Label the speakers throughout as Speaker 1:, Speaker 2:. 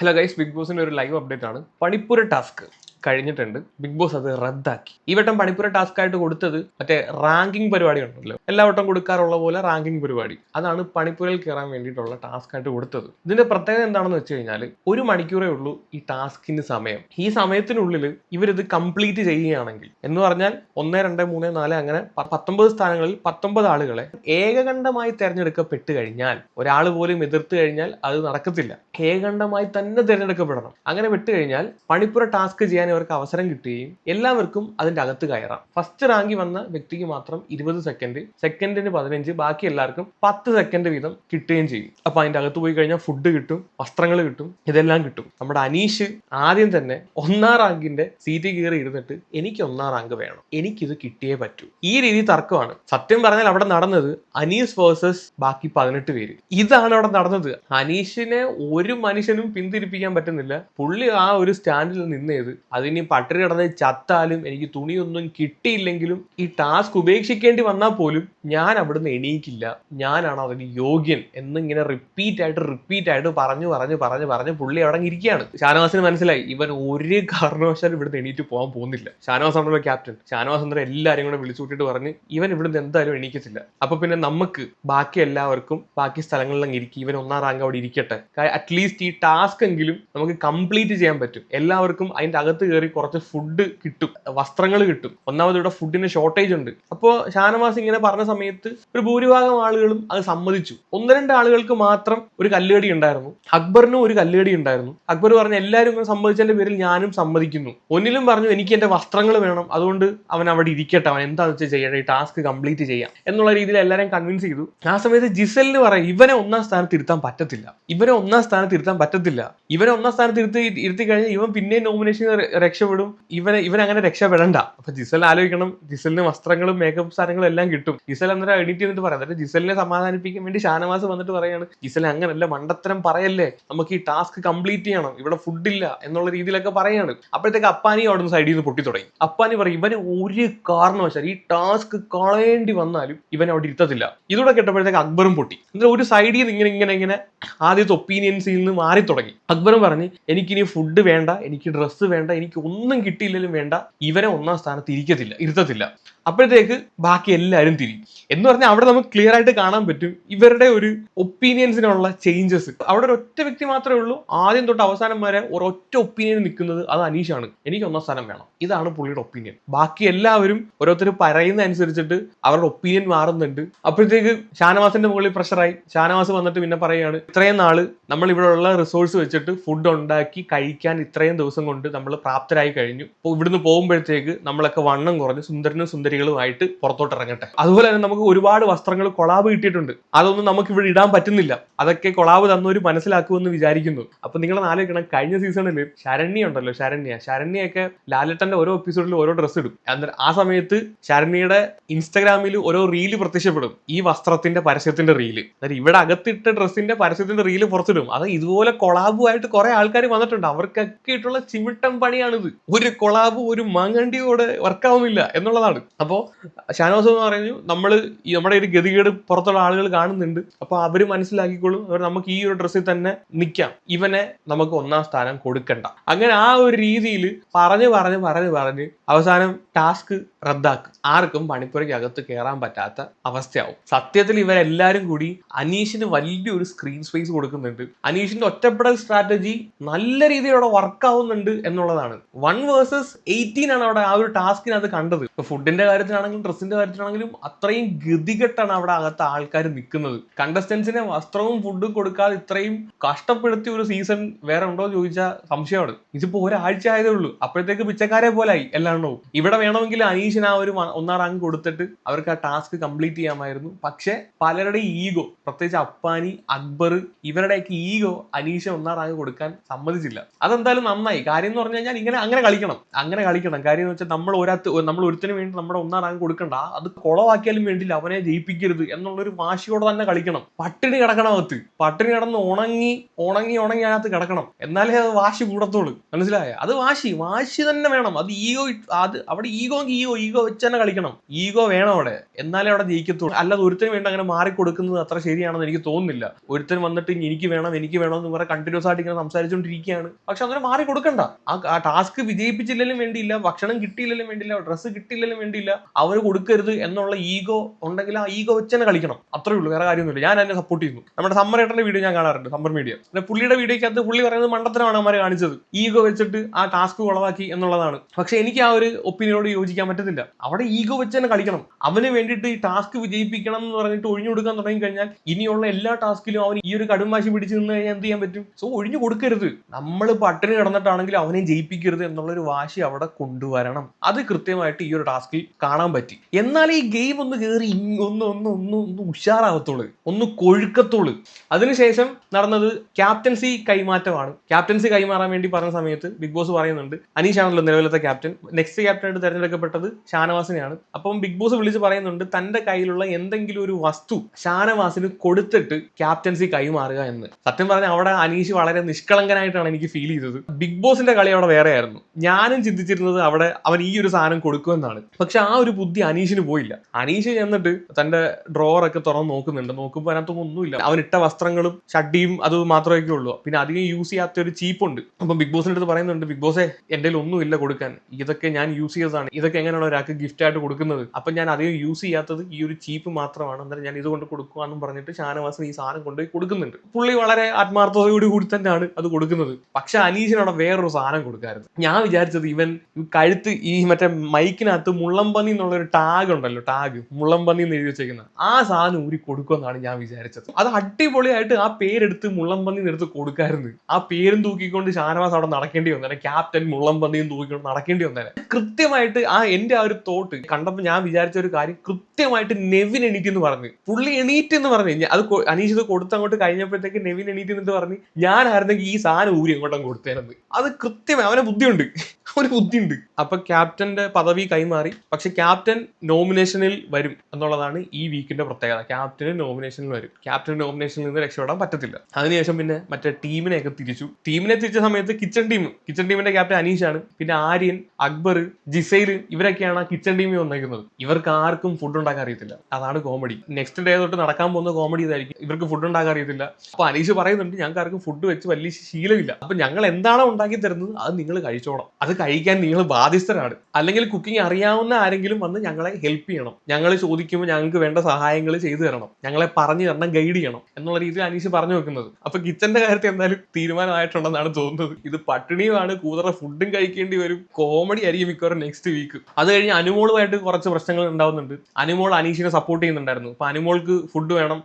Speaker 1: Hello guys big ബോസിന്റെ ഒരു live update ആണ്. പണിപ്പുര ടാസ്ക്. കഴിഞ്ഞിട്ടുണ്ട്. ബിഗ് ബോസ് അത് റദ്ദാക്കി. ഈ വട്ടം പണിപ്പുര ടാസ്ക് ആയിട്ട് കൊടുത്തത് മറ്റേ റാങ്കിങ് പരിപാടി ഉണ്ടല്ലോ എല്ലാ വട്ടം കൊടുക്കാറുള്ള പോലെ റാങ്കിങ് പരിപാടി. അതാണ് പണിപ്പുരയിൽ കയറാൻ വേണ്ടിയിട്ടുള്ള ടാസ്ക് ആയിട്ട് കൊടുത്തത്. ഇതിന്റെ പ്രത്യേകത എന്താണെന്ന് വെച്ച് കഴിഞ്ഞാൽ ഒരു മണിക്കൂറേ ഉള്ളൂ ഈ ടാസ്കിന് സമയം. ഈ സമയത്തിനുള്ളിൽ ഇവരിത് കംപ്ലീറ്റ് ചെയ്യുകയാണെങ്കിൽ എന്ന് പറഞ്ഞാൽ ഒന്ന് രണ്ട് മൂന്ന് നാല് അങ്ങനെ പത്തൊമ്പത് സ്ഥാനങ്ങളിൽ പത്തൊമ്പത് ആളുകളെ ഏകകണ്ഠമായി തെരഞ്ഞെടുക്കപ്പെട്ട് കഴിഞ്ഞാൽ ഒരാൾ പോലും എതിർത്ത് കഴിഞ്ഞാൽ അത് നടക്കത്തില്ല. ഏകകണ്ഠമായി തന്നെ തിരഞ്ഞെടുക്കപ്പെടണം. അങ്ങനെ വിട്ടുകഴിഞ്ഞാൽ പണിപ്പുര ടാസ്ക് ചെയ്യാൻ ഇവർക്ക് അവസരം കിട്ടുകയും എല്ലാവർക്കും അതിന്റെ അകത്ത് കയറാം. ഫസ്റ്റ് റാങ്കി വന്ന വ്യക്തിക്ക് മാത്രം ഇരുപത് സെക്കൻഡ് സെക്കൻഡിന് പതിനഞ്ച് ബാക്കി എല്ലാവർക്കും പത്ത് സെക്കൻഡ് വീതം കിട്ടുകയും ചെയ്യും. അപ്പൊ അതിന്റെ അകത്ത് പോയി കഴിഞ്ഞാൽ ഫുഡ് കിട്ടും വസ്ത്രങ്ങൾ കിട്ടും ഇതെല്ലാം കിട്ടും. നമ്മുടെ അനീഷ് ആദ്യം തന്നെ ഒന്നാം റാങ്കിന്റെ സീറ്റ് കയറി ഇരുന്നിട്ട് എനിക്ക് ഒന്നാം റാങ്ക് വേണം. എനിക്കിത് കിട്ടിയേ പറ്റൂ. ഈ രീതി തർക്കമാണ്. സത്യം പറഞ്ഞാൽ അവിടെ നടന്നത് അനീഷ് വേഴ്സസ് ബാക്കി പതിനെട്ട് പേര്. ഇതാണ് അവിടെ നടന്നത്. അനീഷിനെ ഒരു മനുഷ്യനും പിന്തിരിപ്പിക്കാൻ പറ്റുന്നില്ല. പുള്ളി ആ ഒരു സ്റ്റാൻഡിൽ നിന്നേത് അതിനി പട്ടിണി കിടന്ന് ചത്താലും എനിക്ക് തുണിയൊന്നും കിട്ടിയില്ലെങ്കിലും ഈ ടാസ്ക് ഉപേക്ഷിക്കേണ്ടി വന്നാൽ പോലും ഞാൻ അവിടുന്ന് എണീക്കില്ല. ഞാനാണ് അതിന് യോഗ്യൻ എന്നിങ്ങനെ റിപ്പീറ്റ് ആയിട്ട് റിപ്പീറ്റ് ആയിട്ട് പറഞ്ഞു പറഞ്ഞു പറഞ്ഞു പറഞ്ഞ് പുള്ളി അവിടെ ഇരിക്കുകയാണ്. ഷാനവാസിന് മനസ്സിലായി ഇവൻ ഒരു കാരണവശാലും ഇവിടുന്ന് എണീറ്റ് പോകാൻ പോകുന്നില്ല. ഷാനവാസ് ആണല്ലോ ക്യാപ്റ്റൻ ഷാനവാസ് അന്നേരം എല്ലാവരും കൂടെ വിളിച്ചു കൂട്ടിയിട്ട് പറഞ്ഞ് ഇവൻ ഇവിടുന്ന് എന്തായാലും എണീക്കത്തില്ല. അപ്പൊ പിന്നെ നമുക്ക് ബാക്കി എല്ലാവർക്കും ബാക്കി സ്ഥലങ്ങളിലും ഇരിക്കും ഇവൻ ഒന്നാം റാങ്ക് അവിടെ ഇരിക്കട്ടെ. അറ്റ്ലീസ്റ്റ് ഈ ടാസ്ക് എങ്കിലും നമുക്ക് കംപ്ലീറ്റ് ചെയ്യാൻ പറ്റും. എല്ലാവർക്കും അതിന്റെ അകത്ത് കയറി കുറച്ച് ഫുഡ് കിട്ടും. വസ്ത്രങ്ങൾ കിട്ടും. ഒന്നാമത് ഇവിടെ ഫുഡിന് ഷോർട്ടേജ് ഉണ്ട്. അപ്പോൾ ഷാനവാസ് ഇങ്ങനെ പറഞ്ഞ സമയത്ത് ഒരു ഭൂരിഭാഗം ആളുകളും അത് സമ്മതിച്ചു. ഒന്ന് രണ്ട് ആളുകൾക്ക് മാത്രം ഒരു കല്ലുകടി ഉണ്ടായിരുന്നു. അക്ബറിനും ഒരു കല്ലുകടി ഉണ്ടായിരുന്നു. അക്ബർ പറഞ്ഞ എല്ലാവരും ഇങ്ങനെ സമ്മതിച്ചതിന്റെ പേരിൽ ഞാനും സമ്മതിക്കുന്നു. ഒന്നിലും പറഞ്ഞു എനിക്ക് എന്റെ വസ്ത്രങ്ങൾ വേണം. അതുകൊണ്ട് അവൻ അവിടെ ഇരിക്കട്ടെ. അവൻ എന്താ വെച്ചാൽ ചെയ്യട്ടെ? ഈ ടാസ്ക് കംപ്ലീറ്റ് ചെയ്യാം. എന്നുള്ള രീതിയിൽ എല്ലാവരെയും കൺവിൻസ് ചെയ്തു. ആ സമയത്ത് ജിസലിന് പറയാം ഇവനെ ഒന്നാം സ്ഥാനത്ത് ഇരുത്താൻ പറ്റത്തില്ല. ഇവനെ ഒന്നാം സ്ഥാനത്ത് ഇരുത്താൻ പറ്റത്തില്ല. ഇവനെ ഒന്നാം സ്ഥാനത്ത് ഇരുത്തി ഇരുത്തി കഴിഞ്ഞാൽ ഇവൻ പിന്നെ നോമിനേഷൻ രക്ഷപ്പെടും. ഇവനെ ഇവൻ അങ്ങനെ രക്ഷപ്പെടണ്ട. അപ്പൊ ജിസൽ ആലോചിക്കണം. ജിസലിന് വസ്ത്രങ്ങളും മേക്കപ്പ് സാധനങ്ങളും എല്ലാം കിട്ടും. ജിസൽ അന്നേരം എഡിറ്റ് ചെയ്തിട്ട് പറയാം. എന്നിട്ട് ജിസലിനെ സമാധാനിപ്പിക്കാൻ വേണ്ടി ഷാനവാസ് വന്നിട്ട് പറയാണ് ജിസൽ അങ്ങനല്ല മണ്ടത്തരം പറയല്ലേ? നമുക്ക് ഈ ടാസ്ക് കംപ്ലീറ്റ് ചെയ്യണം. ഇവിടെ ഫുഡില്ല എന്നുള്ള രീതിയിലൊക്കെ പറയാണ്. അപ്പോഴത്തേക്ക് അപ്പാനി അവിടെ നിന്ന് സൈഡിൽ നിന്ന് പൊട്ടി തുടങ്ങി. അപ്പാനി പറയും ഇവന് ഒരു കാരണവശാൽ ഈ ടാസ്ക് കളയേണ്ടി വന്നാലും ഇവൻ അവിടെ ഇരുത്തത്തില്ല. ഇതോടെ കേട്ടപ്പോഴത്തേക്ക് അക്ബറും പൊട്ടി. എന്നിട്ട് ഒരു സൈഡിൽ നിന്ന് ഇങ്ങനെ ഇങ്ങനെ ഇങ്ങനെ ആദ്യത്തെ ഒപ്പീനിയൻസിൽ നിന്ന് മാറി തുടങ്ങി അക്ബറും പറഞ്ഞ് എനിക്കിനി ഫുഡ് വേണ്ട എനിക്ക് ഡ്രസ്സ് വേണ്ട എനിക്ക് ഒന്നും കിട്ടിയില്ലെങ്കിലും വേണ്ട. ഇവരെ ഒന്നാം സ്ഥാനത്ത് ഇരിക്കത്തില്ല ഇരുത്തത്തില്ല. അപ്പോഴത്തേക്ക് ബാക്കി എല്ലാവരും തിരിയും. എന്ന് പറഞ്ഞാൽ അവിടെ നമുക്ക് ക്ലിയർ ആയിട്ട് കാണാൻ പറ്റും ഇവരുടെ ഒരു ഒപ്പീനിയൻസിനുള്ള ചേഞ്ചസ് അവിടെ ഒരു ഒറ്റ വ്യക്തി മാത്രമേ ഉള്ളൂ. ആദ്യം തൊട്ട് അവസാനം വരെ ഒരൊറ്റ ഒപ്പീനിയൻ നിൽക്കുന്നത് അത് അനീഷാണ്. എനിക്ക് ഒന്നാം സ്ഥാനം വേണം. ഇതാണ് പുള്ളിയുടെ ഒപ്പീനിയൻ ബാക്കി എല്ലാവരും ഓരോരുത്തർ പറയുന്ന അനുസരിച്ചിട്ട് അവരുടെ ഒപ്പീനിയൻ മാറുന്നുണ്ട്. അപ്പോഴത്തേക്ക് ഷാനവാസിന്റെ മുകളിൽ പ്രഷറായി ഷാനവാസ് വന്നിട്ട് പിന്നെ പറയുകയാണ് ഇത്രയും നാൾ നമ്മൾ ഇവിടെ ഉള്ള റിസോഴ്സ് വെച്ചിട്ട് ഫുഡ് ഉണ്ടാക്കി കഴിക്കാൻ ഇത്രയും ദിവസം കൊണ്ട് നമ്മൾ പ്രാപ്തരായി കഴിഞ്ഞു. ഇപ്പോൾ ഇവിടുന്ന് പോകുമ്പോഴത്തേക്ക് നമ്മളൊക്കെ വണ്ണം കുറഞ്ഞ് സുന്ദരനും സുന്ദരികളുമായിട്ട് പുറത്തോട്ട് ഇറങ്ങട്ടെ. അതുപോലെ തന്നെ നമുക്ക് ഒരുപാട് വസ്ത്രങ്ങൾ കൊളാബ് കിട്ടിയിട്ടുണ്ട്. അതൊന്നും നമുക്ക് ഇവിടെ ഇടാൻ പറ്റുന്നില്ല. അതൊക്കെ കൊളാബ് തന്നൊരു മനസ്സിലാക്കുമെന്ന് വിചാരിക്കുന്നു. അപ്പൊ നിങ്ങൾ ആലോചിക്കണം കഴിഞ്ഞ സീസണിൽ ശരണ്യ ഉണ്ടല്ലോ ശരണ്യ. ശരണ്യൊക്കെ ലാലട്ടന്റെ ഓരോ എപ്പിസോഡിൽ ഓരോ ഡ്രസ്സ് ഇടും. ആ സമയത്ത് ശരണ്യയുടെ ഇൻസ്റ്റാഗ്രാമിൽ ഓരോ റീൽ പ്രത്യക്ഷപ്പെടും. ഈ വസ്ത്രത്തിന്റെ പരസ്യത്തിന്റെ റീൽ അതായത് ഇവിടെ അകത്തിട്ട ഡ്രസ്സിന്റെ പരസ്യത്തിന്റെ റീൽ പുറത്തിടും. അത് ഇതുപോലെ കൊളാബുമായിട്ട് കുറെ ആൾക്കാർ വന്നിട്ടുണ്ട്. അവർക്കൊക്കെ ഇട്ടുള്ള ചിമിട്ടം പണിയാണിത്. ഒരു കൊളാബ് ഒരു മാങ്ങണ്ടിയോടെ വർക്കാവുന്നില്ല എന്നുള്ളതാണ്. അപ്പോ ഷാനോസ് എന്ന് പറഞ്ഞു നമ്മൾ നമ്മുടെ ഒരു ഗതികേട് പുറത്തുള്ള ആളുകൾ കാണുന്നുണ്ട്. അപ്പോൾ അവർ മനസ്സിലാക്കിക്കോളും അവർ നമുക്ക് ഈ ഒരു ഡ്രസ്സിൽ തന്നെ നിൽക്കാം ഇവനെ നമുക്ക് ഒന്നാം സ്ഥാനം കൊടുക്കണ്ട. അങ്ങനെ ആ ഒരു രീതിയിൽ പറഞ്ഞ് പറഞ്ഞ് പറഞ്ഞ് പറഞ്ഞ് അവസാനം ടാസ്ക് റദ്ദാക്കും. ആർക്കും പണിപ്പുരയ്ക്കകത്ത് കയറാൻ പറ്റാത്ത അവസ്ഥയാവും. സത്യത്തിൽ ഇവരെല്ലാരും കൂടി അനീഷിന് വലിയൊരു സ്ക്രീൻ സ്പേസ് കൊടുക്കുന്നുണ്ട്. അനീഷിന്റെ ഒറ്റപ്പെടൽ സ്ട്രാറ്റജി നല്ല രീതിയിൽ വർക്ക് ആവുന്നുണ്ട് എന്നുള്ളതാണ്. വൺ വേഴ്സസ് എയ്റ്റീൻ ആണ് അവിടെ ആ ഒരു ടാസ്കിനകത്ത് കണ്ടത്. ഫുഡിന്റെ കാര്യത്തിലാണെങ്കിലും ഡ്രസ്സിന്റെ കാര്യത്തിലാണെങ്കിലും അത്രയും ഗതികെട്ടാണ് അവിടെ അകത്ത് ആൾക്കാർ നിൽക്കുന്നത് കണ്ടസ്റ്റൻസിനെ വസ്ത്രവും ഫുഡും കൊടുക്കാതെ ഇത്രയും കഷ്ടപ്പെടുത്തിയ ഒരു സീസൺ വേറെ ഉണ്ടോ എന്ന് ചോദിച്ചാൽ സംശയമാണ്. ഇതിപ്പോ ഒരാഴ്ച ആയതേ ഉള്ളൂ. അപ്പോഴത്തേക്ക് പിച്ചക്കാരെ ആയി എല്ലാണ്ണവും ഇവിടെ വേണമെങ്കിൽ അനീഷിന് ആ ഒരു ഒന്നാം റാങ്ക് കൊടുത്തിട്ട് അവർക്ക് ആ ടാസ്ക് കംപ്ലീറ്റ് ചെയ്യാമായിരുന്നു. പക്ഷെ പലരുടെ ഈഗോ പ്രത്യേകിച്ച് അപ്പാനി അക്ബർ ഇവരുടെയൊക്കെ ഈഗോ അനീഷ് ഒന്നാം റാങ്ക് കൊടുക്കാൻ സമ്മതിച്ചില്ല. അതെന്തായാലും നന്നായി. കാര്യം എന്ന് പറഞ്ഞു കഴിഞ്ഞാൽ ഇങ്ങനെ അങ്ങനെ കളിക്കണം. അങ്ങനെ കളിക്കണം. കാര്യം എന്ന് വെച്ചാൽ നമ്മൾ ഒരാത്ത് നമ്മൾ ഒരുത്തിന് വേണ്ടി നമ്മുടെ അവിടെ ഒന്നാം റാങ്ക് കൊടുക്കണ്ട. അത് കുളവാക്കിയാലും വേണ്ടിയില്ല അവനെ ജയിപ്പിക്കരുത് എന്നുള്ളൊരു വാശിയോടെ തന്നെ കളിക്കണം. പട്ടിണി കിടക്കണം അകത്ത്. പട്ടിണി കിടന്ന് ഉണങ്ങി ഉണങ്ങി ഉണങ്ങി അതിനകത്ത് കിടക്കണം. എന്നാലേ അത് വാശി കൂടത്തുള്ളൂ. മനസ്സിലായ? അത് വാശി. വാശി തന്നെ വേണം. അത് ഈഗോ അത് അവിടെ ഈഗോ ഈഗോ ഈഗോ വെച്ച് തന്നെ കളിക്കണം. ഈഗോ വേണം അവിടെ. എന്നാലേ അവിടെ ജയിക്കത്തുള്ളൂ. അല്ലാതെ ഒരുത്തിന് വേണ്ടി അങ്ങനെ മാറി കൊടുക്കുന്നത് അത്ര ശരിയാണെന്ന് എനിക്ക് തോന്നുന്നില്ല. ഒരുത്തൻ വന്നിട്ട് എനിക്ക് വേണം എനിക്ക് വേണം എന്ന് പറയാൻ കണ്ടിന്യൂസ് ആയിട്ട് ഇങ്ങനെ സംസാരിച്ചുകൊണ്ടിരിക്കുകയാണ് പക്ഷെ അങ്ങനെ മാറി കൊടുക്കണ്ട ആ ടാസ്ക് വിജയിപ്പിച്ചില്ലെങ്കിലും വേണ്ടിയില്ല ഭക്ഷണം കിട്ടിയില്ലെങ്കിലും വേണ്ടിയില്ല ഡ്രസ്സ് കിട്ടിയില്ലെങ്കിലും വേണ്ടിയില്ല അവന് കൊടുക്കരുത് എന്നുള്ള ഈഗോ ഉണ്ടെങ്കിൽ ആ ഈഗോ വെച്ച് തന്നെ കളിക്കണം. അത്രേ ഉള്ളൂ വേറെ കാര്യമൊന്നുമില്ല. ഞാൻ അതിനെ സപ്പോർട്ട് ചെയ്യുന്നു. നമ്മുടെ സമ്മർ ഏട്ടന്റെ വീഡിയോ ഞാൻ കാണാറുണ്ട് സമ്മർ മീഡിയ. പിന്നെ പുള്ളിയുടെ വീഡിയോക്കകത്ത് പുള്ളി പറയുന്നത് മണ്ടത്തരമാണ് അവന്മാർ കാണിച്ചത്. ഈഗോ വെച്ചിട്ട് ആ ടാസ്ക് കുളവാക്കി എന്നുള്ളതാണ്. പക്ഷെ എനിക്ക് ആ ഒരു ഒപ്പീനിയനോട് യോജിക്കാൻ പറ്റത്തില്ല. അവിടെ ഈഗോ വെച്ച് തന്നെ കളിക്കണം. അവന് വേണ്ടിയിട്ട് ഈ ടാസ്ക് വിജയിപ്പിക്കണം എന്ന് പറഞ്ഞിട്ട് ഒഴിഞ്ഞു കൊടുക്കാൻ തുടങ്ങി കഴിഞ്ഞാൽ ഇനിയുള്ള എല്ലാ ടാസ്കിലും അവൻ ഈ ഒരു കടുംവാശി പിടിച്ചു നിന്ന് കഴിഞ്ഞാൽ എന്ത് ചെയ്യാൻ പറ്റും? സോ ഒഴിഞ്ഞു കൊടുക്കരുത്. നമ്മൾ പട്ടിണി കിടന്നിട്ടാണെങ്കിൽ അവനെ ജയിപ്പിക്കരുത് എന്നുള്ളൊരു വാശി അവിടെ കൊണ്ടുവരണം. അത് കൃത്യമായിട്ട് ഈ ഒരു ടാസ്കിൽ കാണാൻ പറ്റി. എന്നാൽ ഈ ഗെയിം ഒന്ന് കയറി ഒന്ന് ഒന്ന് ഒന്ന് ഒന്ന് ഉഷാറാവത്തുള്ളൂ ഒന്ന് കൊഴുക്കത്തുള്ളൂ അതിനുശേഷം നടന്നത് ക്യാപ്റ്റൻസി കൈമാറ്റമാണ്. ക്യാപ്റ്റൻസി കൈമാറാൻ വേണ്ടി പറഞ്ഞ സമയത്ത് ബിഗ് ബോസ് പറയുന്നുണ്ട് അനീഷാണല്ലോ നിലവിലത്തെ ക്യാപ്റ്റൻ. നെക്സ്റ്റ് ക്യാപ്റ്റനായിട്ട് തിരഞ്ഞെടുക്കപ്പെട്ടത് ഷാനവാസിനെയാണ്. അപ്പം ബിഗ് ബോസ് വിളിച്ച് പറയുന്നുണ്ട് തന്റെ കയ്യിലുള്ള എന്തെങ്കിലും ഒരു വസ്തു ഷാനവാസിന് കൊടുത്തിട്ട് ക്യാപ്റ്റൻസി കൈമാറുക എന്ന്. സത്യം പറഞ്ഞാൽ അവിടെ അനീഷ് വളരെ നിഷ്കളങ്കനായിട്ടാണ് എനിക്ക് ഫീൽ ചെയ്തത്. ബിഗ് ബോസിന്റെ കളി അവിടെ വേറെയായിരുന്നു. ഞാനും ചിന്തിച്ചിരുന്നത് അവിടെ അവൻ ഈ ഒരു സാധനം കൊടുക്കുമെന്നാണ്. പക്ഷെ ഒരു ബുദ്ധി അനീഷിന് പോയില്ല. അനീഷ് ചെന്നിട്ട് തന്റെ ഡ്രോർ ഒക്കെ തുറന്ന് നോക്കുന്നുണ്ട്. നോക്കുമ്പോൾ അതിനകത്തൊന്നും ഒന്നുമില്ല. അവൻ ഇട്ട വസ്ത്രങ്ങളും ഷഡ്ഡിയും അത് മാത്രമേ ഉള്ളൂ. പിന്നെ അധികം യൂസ് ചെയ്യാത്ത ഒരു ചീപ്പുണ്ട് അപ്പം ബിഗ് ബോസിന്റെ അടുത്ത് പറയുന്നുണ്ട് ബിഗ് ബോസേ എന്റെ ഒന്നുമില്ല കൊടുക്കാൻ. ഇതൊക്കെ ഞാൻ യൂസ് ചെയ്തതാണ്. ഇതൊക്കെ എങ്ങനെയാണ് ഒരാൾക്ക് ഗിഫ്റ്റ് ആയിട്ട് കൊടുക്കുന്നത്? അപ്പം ഞാൻ അധികം യൂസ് ചെയ്യാത്തത് ഈ ഒരു ചീപ്പ് മാത്രമാണ്. അന്നേരം ഞാൻ ഇതുകൊണ്ട് കൊടുക്കുവാന്ന് പറഞ്ഞിട്ട് ഷാനവാസിന് ഈ സാധനം കൊണ്ടുപോയി കൊടുക്കുന്നുണ്ട്. പുള്ളി വളരെ ആത്മാർത്ഥതയോട് കൂടി തന്നെയാണ് അത് കൊടുക്കുന്നത്. പക്ഷെ അനീഷിനവിടെ വേറൊരു സാധനം കൊടുക്കായിരുന്നു. ഞാൻ വിചാരിച്ചത് ഇവൻ കഴുത്ത് ഈ മറ്റേ മൈക്കിനകത്ത് മുള്ളംപന്നി എന്നുള്ളൊരു ടാഗ് ഉണ്ടല്ലോ ടാഗ് മുള്ളംപന്നി എന്ന് എഴുതി വെച്ചേക്കുന്നത് ആ സാധനം ഊരി കൊടുക്കുമെന്നാണ് ഞാൻ വിചാരിച്ചത്. അത് അടിപൊളിയായിട്ട് ആ പേരെടുത്ത് മുള്ളംപന്നി എടുത്ത് കൊടുക്കായിരുന്നു. ആ പേരും തൂക്കിക്കൊണ്ട് ഷാനവാസ് അവിടെ നടക്കേണ്ടി വന്നേനെ. ക്യാപ്റ്റൻ മുള്ളംപന്നിയും തൂക്കിക്കൊണ്ട് നടക്കേണ്ടി വന്നേനെ. കൃത്യമായിട്ട് ആ എന്റെ ആ ഒരു തോട്ട് കണ്ടപ്പോൾ ഞാൻ വിചാരിച്ച ഒരു കാര്യം കൃത്യമായിട്ട് നെവിൻ എണീറ്റ് എന്ന് പറഞ്ഞു. പുള്ളി എണീറ്റ് എന്ന് പറഞ്ഞു. അത് അനീഷ് ഇത് കൊടുത്തങ്ങോട്ട് കഴിഞ്ഞപ്പോഴത്തേക്ക് നെവിൻ എണീറ്റ് എന്ന് പറഞ്ഞു ഞാനായിരുന്നെങ്കിൽ ഈ സാധനം ഊരി അങ്ങോട്ടും കൊടുത്തേനെന്ന്. അത് കൃത്യമായി അവനെ ബുദ്ധിയുണ്ട്. അവന് ബുദ്ധിയുണ്ട്. അപ്പൊ ക്യാപ്റ്റന്റെ പദവി കൈമാറി. പക്ഷെ ക്യാപ്റ്റൻ നോമിനേഷനിൽ വരും എന്നുള്ളതാണ് ഈ വീക്കിന്റെ പ്രത്യേകത. ക്യാപ്റ്റന് നോമിനേഷനിൽ വരും. ക്യാപ്റ്റൻ നോമിനേഷനിൽ നിന്ന് രക്ഷപ്പെടാൻ പറ്റത്തില്ല. അതിനുശേഷം പിന്നെ മറ്റേ ടീമിനെയൊക്കെ തിരിച്ചു. ടീമിനെ തിരിച്ച സമയത്ത് കിച്ചൺ ടീം കിച്ചൺ ടീമിന്റെ ക്യാപ്റ്റൻ അനീഷാണ്. പിന്നെ ആര്യൻ അക്ബർ ജിസൈൽ ഇവരൊക്കെയാണ് കിച്ചൺ ടീമിൽ വന്നേക്കുന്നത്. ഇവർക്ക് ആർക്കും ഫുഡ് ഉണ്ടാക്കാൻ അറിയത്തില്ല. അതാണ് കോമഡി നെക്സ്റ്റ് ഡേ തൊട്ട് നടക്കാൻ പോകുന്ന കോമഡി ഇതായിരിക്കും. ഇവർക്ക് ഫുഡ് ഉണ്ടാക്കാൻ അറിയത്തില്ല. അപ്പൊ അനീഷ് പറയുന്നുണ്ട് ഞങ്ങൾക്ക് ആർക്കും ഫുഡ് വെച്ച് വലിയ ശീലമില്ല. അപ്പൊ ഞങ്ങൾ എന്താണോ ഉണ്ടാക്കി തരുന്നത് അത് നിങ്ങൾ കഴിച്ചോണം. അത് കഴിക്കാൻ നിങ്ങൾ ബാധ്യസ്ഥരാണ്. അല്ലെങ്കിൽ കുക്കിംഗ് അറിയാവുന്ന ആരെങ്കിലും വന്ന് ഞങ്ങളെ ഹെൽപ്പ് ചെയ്യണം. ഞങ്ങൾ ചോദിക്കുമ്പോൾ ഞങ്ങൾക്ക് വേണ്ട സഹായങ്ങൾ ചെയ്തു തരണം. ഞങ്ങളെ പറഞ്ഞു തരണം ഗൈഡ് ചെയ്യണം എന്നുള്ള രീതിയിൽ അനീഷ് പറഞ്ഞു വെക്കുന്നത്. അപ്പൊ കിച്ചന്റെ കാര്യത്തിൽ എന്തായാലും തീരുമാനമായിട്ടുണ്ടെന്നാണ് തോന്നുന്നത്. ഇത് പട്ടിണിയുമാണ് കൂതറ ഫുഡും കഴിക്കേണ്ടി വരും. കോമഡി ആയിരിക്കും മിക്കവാറും നെക്സ്റ്റ് വീക്ക് അത് കഴിഞ്ഞ് അനുമോളുമായിട്ട് കുറച്ച് പ്രശ്നങ്ങൾ ഉണ്ടാവുന്നുണ്ട്. അനുമോൾ അനീഷിനെ സപ്പോർട്ട് ചെയ്യുന്നുണ്ടായിരുന്നു. അപ്പൊ അനുമോൾക്ക് ഫുഡ് വേണം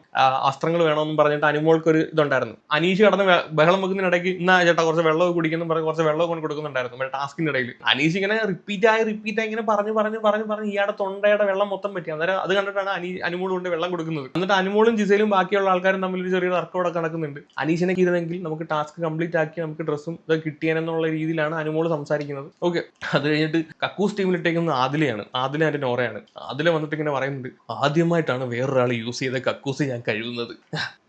Speaker 1: അസ്ത്രങ്ങൾ വേണം എന്ന് പറഞ്ഞിട്ട് അനുമോൾക്ക് ഒരു ഇതുണ്ടായിരുന്നു. അനീഷ് കടന്ന് ബഹളം വെക്കുന്നതിനിടയ്ക്ക് ഇന്നാ ചേട്ടാ കുറച്ച് വെള്ളം കുടിക്കുന്നു പറഞ്ഞ് കുറച്ച് വെള്ളം കൊണ്ട് കൊടുക്കുന്നുണ്ടായിരുന്നു. ടാസ്കിന്റെ ഇടയിൽ അനീഷ് ഇങ്ങനെ റിപ്പീറ്റ് ആയി റിപ്പീറ്റ് ആയി ഇങ്ങനെ പറഞ്ഞു പറഞ്ഞു പറഞ്ഞു പറഞ്ഞു ഇയാളുടെ തൊണ്ടയുടെ വെള്ളം മൊത്തം പറ്റി. അന്നേരം അത് കണ്ടിട്ടാണ് അനി അനുമോൾ കൊണ്ട് വെള്ളം കൊടുക്കുന്നത്. എന്നിട്ട് അനുമോളും ജിസയിലും ബാക്കിയുള്ള ആൾക്കാരും തമ്മിൽ ഒരു ചെറിയ തർക്കമോടെ നടക്കുന്നുണ്ട്. അനീഷിനെ ഇരുന്നെങ്കിൽ നമുക്ക് ടാസ്ക് കംപ്ലീറ്റ് ആക്കി നമുക്ക് ഡ്രസ്സും ഇത് കിട്ടിയാനെന്നുള്ള രീതിയിലാണ് അനുമോൾ സംസാരിക്കുന്നത്. ഓക്കെ അത് കഴിഞ്ഞിട്ട് കക്കൂസ് ടീമിലിട്ടേക്കുന്നത് ആദിലയാണ്. ആദില എന്റെ നോറയാണ്. ആദില വന്നിട്ട് ഇങ്ങനെ പറയുന്നുണ്ട്. ആദ്യമായിട്ടാണ് വേറൊരാൾ യൂസ് ചെയ്ത കക്കൂസ് ഞാൻ കഴിയുന്നത്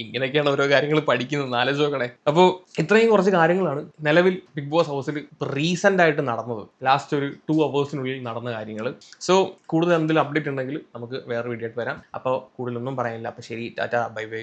Speaker 1: ഇങ്ങനെയൊക്കെയാണ് ഓരോ കാര്യങ്ങൾ പഠിക്കുന്നത്. നാലേജ് നോക്കണേ. അപ്പോൾ ഇത്രയും കുറച്ച് കാര്യങ്ങളാണ് നിലവിൽ ബിഗ് ബോസ് ഹൗസിൽ റീസെന്റ് ആയിട്ട് നടന്നത്. ലാസ്റ്റ് ഒരു ടു അവേഴ്സിനുള്ളിൽ നടന്ന കാര്യങ്ങൾ സോ കൂടുതൽ എന്തെങ്കിലും അപ്ഡേറ്റ് ഉണ്ടെങ്കിൽ നമുക്ക് വേറെ വീഡിയോ ആയിട്ട് വരാം. അപ്പോൾ കൂടുതലൊന്നും പറയാനില്ല. അപ്പോൾ ശരി ടാറ്റ ബൈ ബൈ